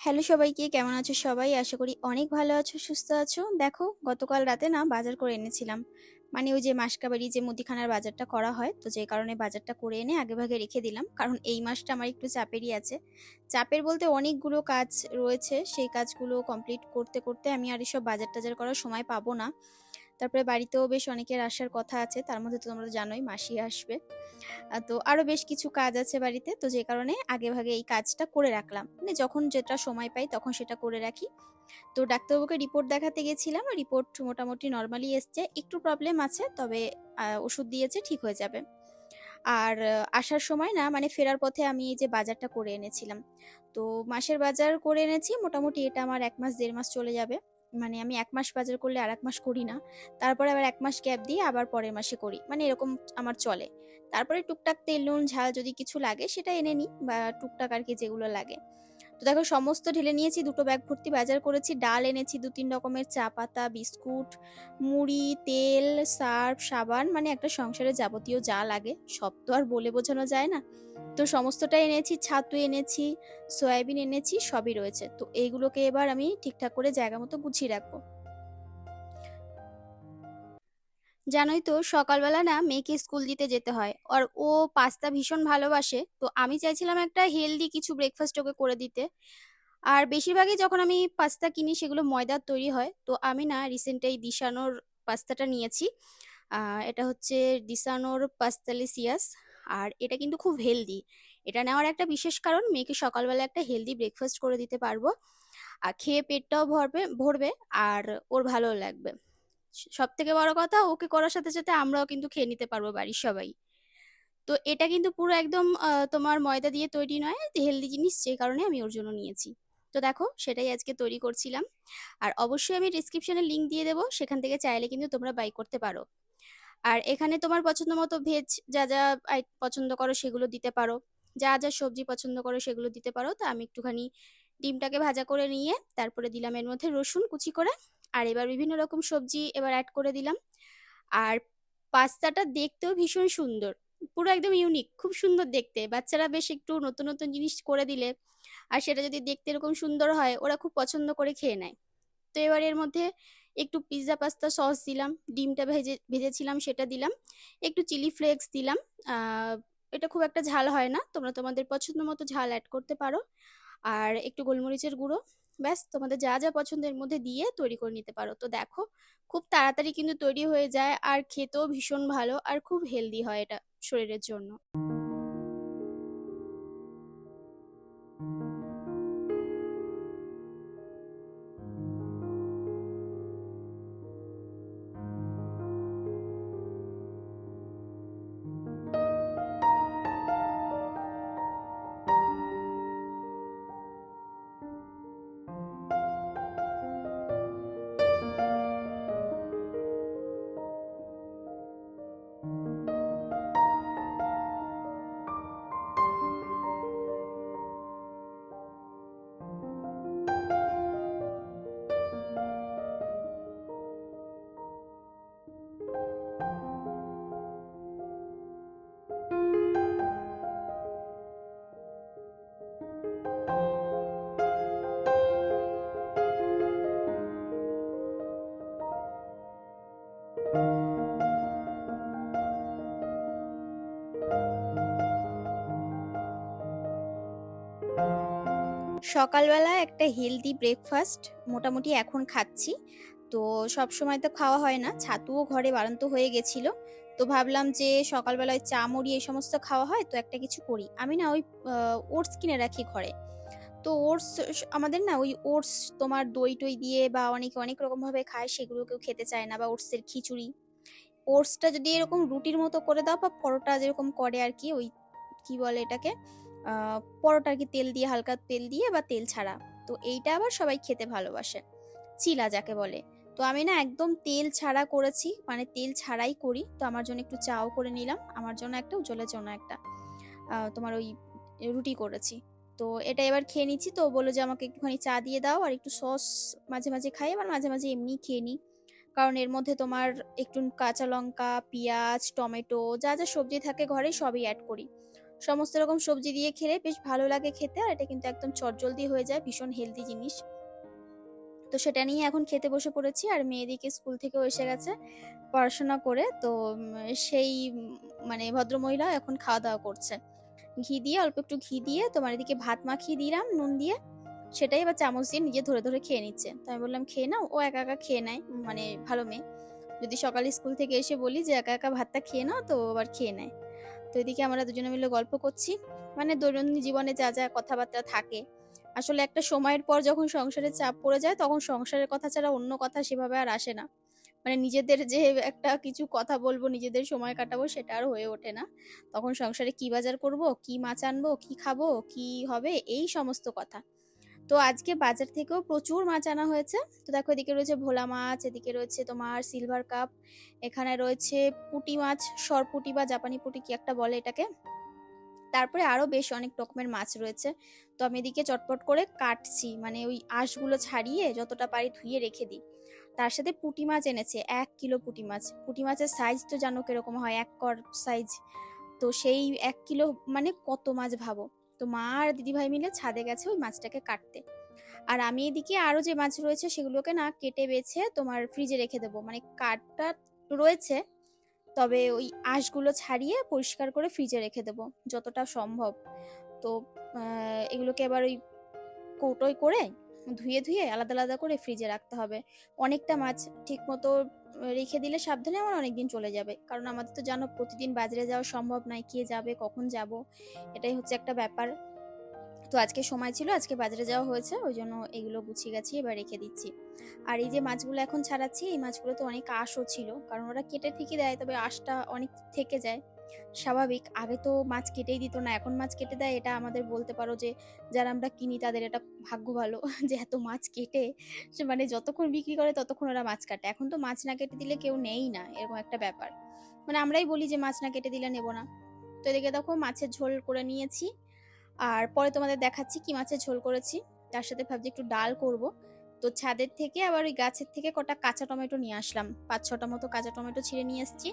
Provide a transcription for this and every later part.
Hello সবাইকে, কেমন আছো সবাই? আশা করি অনেক ভালো আছো, সুস্থ আছো। দেখো, গতকাল রাতে না বাজার করে এনেছিলাম। মানে ওই যে মাসকাবাড়ি যে মুদিখানার বাজারটা করা হয়, তো যে কারণে বাজারটা করে এনে আগে ভাগে রেখে দিলাম। কারণ এই মাসটা আমার একটু চাপেরই আছে। চাপের বলতে অনেকগুলো কাজ রয়েছে। সেই কাজগুলো কমপ্লিট করতে করতে আমি আর এসব বাজার টাজার করার সময় পাবো না। তারপরে বাড়িতেও বেশ অনেকের আসার কথা আছে, তার মধ্যে তো তোমরা জানোই মাসি আসবে। তো আরও বেশ কিছু কাজ আছে বাড়িতে, তো যে কারণে আগে ভাগে এই কাজটা করে রাখলাম। মানে যখন যেটা সময় পাই তখন সেটা করে রাখি। তো ডাক্তারবাবুকে রিপোর্ট দেখাতে গেছিলাম রিপোর্ট মোটামুটি নর্মালি এসছে, একটু প্রবলেম আছে, তবে ওষুধ দিয়েছে, ঠিক হয়ে যাবে। আর আসার সময় না মানে ফেরার পথে আমি এই যে বাজারটা করে এনেছিলাম। তো মাসের বাজার করে এনেছি, মোটামুটি এটা আমার এক মাস, দেড় মাস চলে যাবে। মানে আমি এক মাস বাজার করলে আর এক মাস করি না। তারপরে আবার এক মাস গ্যাপ দিয়ে আবার পরের মাসে করি। মানে এরকম আমার চলে। তারপরে টুকটাক তেল, নুন, ঝাল যদি কিছু লাগে সেটা এনে নিই বা টুকটাক আর কি যেগুলো লাগে। তো দেখো, সমস্ত ঢেলে নিয়েছি, দুটো ব্যাগ ভর্তি, বাজার করেছি, ডাল এনেছি দু তিন রকমের চা পাতা, বিস্কুট, মুড়ি, তেল, সার্ফ, সাবান মানে একটা সংসারে যাবতীয় যা লাগে, সব তো আর বলে বোঝানো যায় না। তো সমস্তটা এনেছি, ছাতু এনেছি, সয়াবিন এনেছি, সবই রয়েছে। তো এইগুলোকে এবার আমি ঠিকঠাক করে জায়গা মতো গুছিয়ে রাখব। জানোই তো সকালবেলা না মেয়েকে স্কুল দিতে যেতে হয়। আর ও পাস্তা ভীষণ ভালোবাসে। তো আমি চাইছিলাম একটা হেলদি কিছু ব্রেকফাস্ট ওকে করে দিতে। আর বেশিরভাগই যখন আমি পাস্তা কিনি সেগুলো ময়দার তৈরি হয়। তো আমি না রিসেন্ট এই দিশানোর পাস্তাটা নিয়েছি। এটা হচ্ছে দিশানোর পাস্তালিসিয়াস। আর এটা কিন্তু খুব হেলদি এটা নেওয়ার একটা বিশেষ কারণ, মেয়েকে সকালবেলা একটা হেলদি ব্রেকফাস্ট করে দিতে পারব। আর খেয়ে পেটটাও ভরবে ভরবে, আর ওর ভালো লাগবে। সব থেকে বড় কথা ওকে করার সাথে সাথে আমরাও কিন্তু খেয়ে নিতে পারব বাড়ির সবাই। তো এটা কিন্তু পুরো একদম তোমার ময়দা দিয়ে তৈরি নয়, হেলদি জিনিস যে কারণে আমি ওর জন্য নিয়েছি। তো দেখো, সেটাই আজকে তৈরি করছিলাম। আর অবশ্যই আমি ডিসক্রিপশনে লিংক দিয়ে দেবো, সেখান থেকে চাইলে কিন্তু তোমরা বাই করতে পারো। আর এখানে তোমার পছন্দ মতো ভেজ যা যা পছন্দ করো সেগুলো দিতে পারো। যা যা সবজি পছন্দ করো সেগুলো দিতে পারো। তা আমি একটুখানি ডিমটাকে ভাজা করে নিয়ে, তারপরে দিলাম এর মধ্যে রসুন কুচি করে। আর এবার বিভিন্ন রকম সবজি এবার অ্যাড করে দিলাম। আর পাস্তাটা দেখতেও ভীষণ সুন্দর, পুরো একদম ইউনিক খুব সুন্দর দেখতে। বাচ্চারা বেশ একটু নতুন নতুন জিনিস করে দিলে আর সেটা যদি দেখতে এরকম সুন্দর হয়, ওরা খুব পছন্দ করে খেয়ে নেয়। তো এবার এর মধ্যে একটু পিৎজা পাস্তা সস দিলাম, ডিমটা ভেজে, ভেজেছিলাম সেটা দিলাম, একটু চিলি ফ্লেক্স দিলাম। এটা খুব একটা ঝাল হয় না, তোমরা তোমাদের পছন্দ মতো ঝাল অ্যাড করতে পারো। আর একটু গোলমরিচের গুঁড়ো ব্যাস তোমাদের যা যা পছন্দের মধ্যে দিয়ে তৈরি করে নিতে পারো। তো দেখো, খুব তাড়াতাড়ি কিন্তু তৈরি হয়ে যায় আর খেতেও ভীষণ ভালো আর খুব হেলদি হয় এটা শরীরের জন্য। সকালবেলা একটা হেলদি ব্রেকফাস্ট মোটামুটি এখন খাচ্ছি। তো সব সময় তো খাওয়া হয় না, ছাতুও ঘরে বাড়ন্ত হয়ে গেছিল। তো ভাবলাম যে সকালবেলায় চা, মুড়ি এই সমস্ত খাওয়া হয়, তো একটা কিছু করি। আমি না ওই ওটস কিনে রাখি ঘরে। তো ওটস আমাদের না ওই ওটস তোমার দই টই দিয়ে বা অনেকে অনেক রকম ভাবে খায়, সেগুলো কেউ খেতে চায় না বা ওটসের খিচুড়ি। ওটসটা যদি এরকম রুটির মতো করে দাও বা পরোটা যেরকম করে আর কি, ওই কি বলে এটাকে? পরোটা আর কি তেল দিয়ে, হালকা তেল দিয়ে বা তেল ছাড়া। তো এইটা আবার সবাই খেতে ভালোবাসে। চিলা যাকে বলে। তো আমি না একদম তেল ছাড়া করেছি মানে তেল ছাড়াই করি। তো আমার জন্য একটু চাও করে নিলাম। আমার জন্য একটা, উজ্জ্বলের জন্য একটা। তোমার ওই রুটি করেছি। তো এটা এবার খেয়ে নিচ্ছি। তো বলল যে, আমাকে একটুখানি চা দিয়ে দাও আর একটু সস মাঝে মাঝে খাই। আবার মাঝে মাঝে এমনি খেয়ে নিই কারণ এর মধ্যে তোমার একটু কাঁচা লঙ্কা, পেঁয়াজ, টমেটো, যা যা সবজি থাকে ঘরে সবই অ্যাড করি। সমস্ত রকম সবজি দিয়ে খেলে বেশ ভালো লাগে খেতে, আর এটা কিন্তু একদম চটজলদি হয়ে যায়, ভীষণ হেলদি জিনিস। তো সেটা নিয়ে এখন খেতে বসে পড়েছি, আর মেয়েদিকে স্কুল থেকেও এসে গেছে পড়াশোনা করে। তো সেই মানে ভদ্রমহিলা এখন খাওয়া দাওয়া করছে। ঘি দিয়ে, অল্প একটু ঘি দিয়ে, তোমার এদিকে ভাত মাখিয়ে দিলাম, নুন দিয়ে। সেটাই এবার চামচ দিয়ে নিজে ধরে ধরে খেয়ে নিচ্ছে। তো আমি বললাম, খেয়ে নাও। ও একা একা খেয়ে নেয় মানে ভালো মেয়ে। যদি সকালে স্কুল থেকে এসে বলি যে, একা একা ভাতটা খেয়ে নাও, তো আবার খেয়ে নেয়। তো এদিকে আমরা দুজনে মিলে গল্প করছি। মানে দৈনন্দিন জীবনে যা যা কথাবার্তা থাকে। আসলে একটা সময়ের পর যখন সংসারের চাপ পড়ে যায়, তখন সংসারের কথা ছাড়া অন্য কথা সেভাবে আর আসে না। মানে নিজেদের যে একটা কিছু কথা বলব, নিজেদের সময় কাটাবো, সেটা আর হয়ে ওঠে না। তখন সংসারে কি বাজার করব, কি মাছ আনব, কি খাব, কি হবে, এই সমস্ত কথা। তো আজকে বাজার থেকেও প্রচুর মাছ আনা হয়েছে। তো দেখো এদিকে রয়েছে ভোলা মাছ, এদিকে রয়েছে তোমার সিলভার কাপ এখানে রয়েছে পুঁটি মাছ, সরপুটি বা জাপানি পুঁটি কি একটা বলে এটাকে। তারপরে আরও বেশ অনেক রকমের মাছ রয়েছে। তো আমি এদিকে চটপট করে কাটছি মানে ওই আঁশগুলো ছাড়িয়ে যতটা পারি ধুয়ে রেখে দিই। তার সাথে পুঁটি মাছ এনেছে, এক কিলো পুঁটি মাছ। পুটি মাছের সাইজ তো জানো কীরকম হয়, এক কর সাইজ তো সেই এক কিলো মানে কত মাছ ভাবো? তো মা আর দিদিভাই মিলে ছাদে গেছে ওই মাছটাকে কাটতে। আর আমি এদিকে আরও যে মাছ রয়েছে সেগুলোকে না কেটে বেছে তোমার ফ্রিজে রেখে দেবো। মানে কাঠটা রয়েছে, তবে ওই আঁশগুলো ছাড়িয়ে পরিষ্কার করে ফ্রিজে রেখে দেবো, যতটা সম্ভব। তো এগুলোকে আবার ওই কৌটোয় করে ধুয়ে ধুয়ে আলাদা আলাদা করে ফ্রিজে রাখতে হবে। অনেকটা মাছ ঠিক মতো রেখে দিলে সাবধানে আমার অনেকদিন চলে যাবে। কারণ আমাদের তো জানো প্রতিদিন বাজারে যাওয়া সম্ভব নয়, কে যাবে, কখন যাব, এটাই হচ্ছে একটা ব্যাপার। তো আজকে সময় ছিল, আজকে বাজারে যাওয়া হয়েছে, ওই জন্য এগুলো গুছিয়ে গেছি এবার রেখে দিচ্ছি। আর এই যে মাছগুলো এখন ছাড়াচ্ছি, এই মাছগুলো তো অনেক আঁশও ছিল, কারণ ওরা কেটে ঠিকই দেয়, তবে আঁশটা অনেক থেকে যায়। স্বাভাবিক। আগে তো মাছ কেটেই দিত না, এখন মাছ কেটে দেয়, এটা আমাদের বলতে পারো যে, যারা আমরা কিনি তাদের এটা ভাগ্য ভালো যে এত মাছ কেটে মানে যতক্ষণ বিক্রি করে ততক্ষণ ওরা মাছ কাটে। এখন তো মাছ না কেটে দিলে কেউ নেই না, এরকম একটা ব্যাপার। মানে আমরাই বলি যে, মাছ না কেটে দিলে নেব না। তো এদিকে দেখো মাছের ঝোল করে নিয়েছি। আর পরে তোমাদের দেখাচ্ছি কি মাছের ঝোল করেছি। তার সাথে ভাবছি একটু ডাল করব। তো ছাদের থেকে আবার ওই গাছের থেকে কটা কাঁচা টমেটো নিয়ে আসলাম। পাঁচ ছটা মতো কাঁচা টমেটো ছিঁড়ে নিয়ে এসেছি।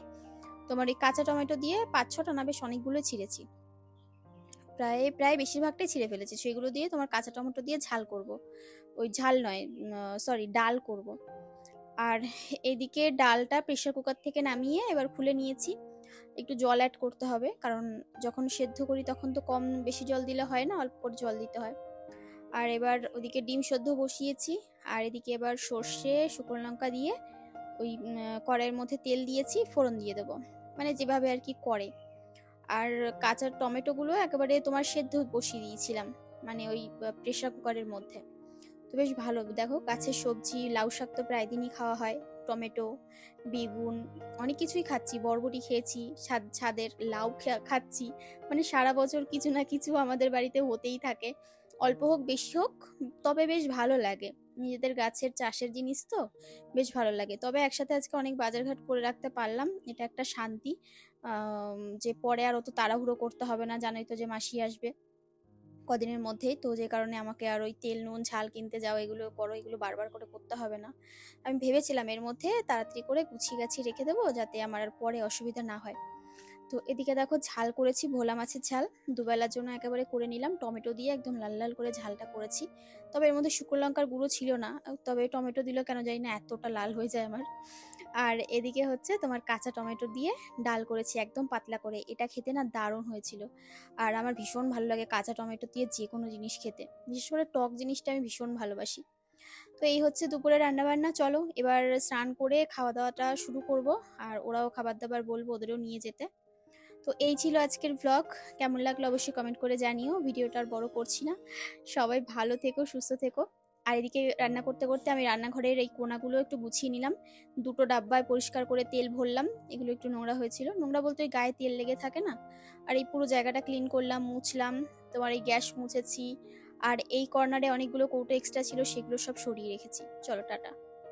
তোমার এই কাঁচা টমেটো দিয়ে পাঁচ, ছটা না বেশ অনেকগুলো ছিঁড়েছি। প্রায় প্রায় বেশিরভাগটাই ছিঁড়ে ফেলেছি। সেগুলো দিয়ে তোমার কাঁচা টমেটো দিয়ে ঝাল করব। ওই ঝাল নয় সরি ডাল করব। আর এদিকে ডালটা প্রেশার কুকার থেকে নামিয়ে এবার খুলে নিয়েছি। একটু জল অ্যাড করতে হবে, কারণ যখন সেদ্ধ করি তখন তো কম বেশি জল দিলে হয় না, অল্প করে জল দিতে হয়। আর এবার ওদিকে ডিম সেদ্ধ বসিয়েছি, আর এদিকে এবার সর্ষে, শুকনো লঙ্কা দিয়ে ওই কড়াইয়ের মধ্যে তেল দিয়েছি, ফোড়ন দিয়ে দেবো। মানে যেভাবে আর কি করে। আর কাঁচা টমেটোগুলো একেবারে তোমার সেদ্ধ বসিয়ে দিয়েছিলাম মানে ওই প্রেশার কুকারের মধ্যে। তো বেশ ভালো। দেখো গাছের সবজি, লাউ শাক তো প্রায় দিনই খাওয়া হয়, টমেটো, বেগুন, অনেক কিছুই খাচ্ছি, বরবটি খেয়েছি ছাদের লাউ খাচ্ছি। মানে সারা বছর কিছু না কিছু আমাদের বাড়িতে হতেই থাকে। অল্প হোক, বেশি হোক, তবে বেশ ভালো লাগে। নিজেদের গাছের চাষের জিনিস তো, বেশ ভালো লাগে। তবে একসাথে আজকে অনেক বাজারঘাট করে রাখতে পারলাম। এটা একটা শান্তি। যে পরে আর অত তাড়াহুড়ো করতে হবে না, জানোই তো যে মাসি আসবে কদিনের মধ্যেই। তো যে কারণে আমাকে আর ওই তেল, নুন, ঝাল কিনতে যাও, এগুলো করো, এগুলো বারবার করে করতে হবে না। আমি ভেবেছিলাম এর মধ্যে তাড়াতাড়ি করে গুছিয়ে গাছিয়ে রেখে দেবো, যাতে আমার আর পরে অসুবিধা না হয়। তো এদিকে দেখো ঝাল করেছি, ভোলা মাছের ঝাল। দুবেলার জন্য একেবারে করে নিলাম। টমেটো দিয়ে একদম লাল লাল করে ঝালটা করেছি। তবে এর মধ্যে শুকনো লঙ্কার গুঁড়ো ছিল না, তবে টমেটো দিলেও কেন জানি না এতটা লাল হয়ে যায় আমার। আর এদিকে হচ্ছে তোমার কাঁচা টমেটো দিয়ে ডাল করেছি, একদম পাতলা করে। এটা খেতে না দারুণ হয়েছিল। আর আমার ভীষণ ভালো লাগে কাঁচা টমেটো দিয়ে যে কোনো জিনিস খেতে। বিশেষ করে টক জিনিসটা আমি ভীষণ ভালোবাসি। তো এই হচ্ছে দুপুরে রান্না বান্না চলো। এবার স্নান করে খাওয়া দাওয়াটা শুরু করব। আর ওরাও খাবার দাবার বলব, ওদেরও নিয়ে যেতে। তো এই ছিল আজকের ভ্লগ কেমন লাগল অবশ্যই কমেন্ট করে জানিও। ভিডিওটা আর বড় করছি না। সবাই ভালো থেকো, সুস্থ থেকো। আর এদিকে রান্না করতে করতে আমি রান্নাঘরের এই কোনাগুলো একটু গুছিয়ে নিলাম। দুটো ডাব্বায় পরিষ্কার করে তেল ভরলাম। এগুলো একটু নোংরা হয়েছিল। নোংরা বলতে ওই গায়ে তেল লেগে থাকে না? আর এই পুরো জায়গাটা ক্লিন করলাম, মুছলাম। তোমার এই গ্যাস মুছেছি। আর এই কর্নারে অনেকগুলো কৌটো এক্সট্রা ছিল, সেগুলো সব সরিয়ে রেখেছি। চলো, টাটা।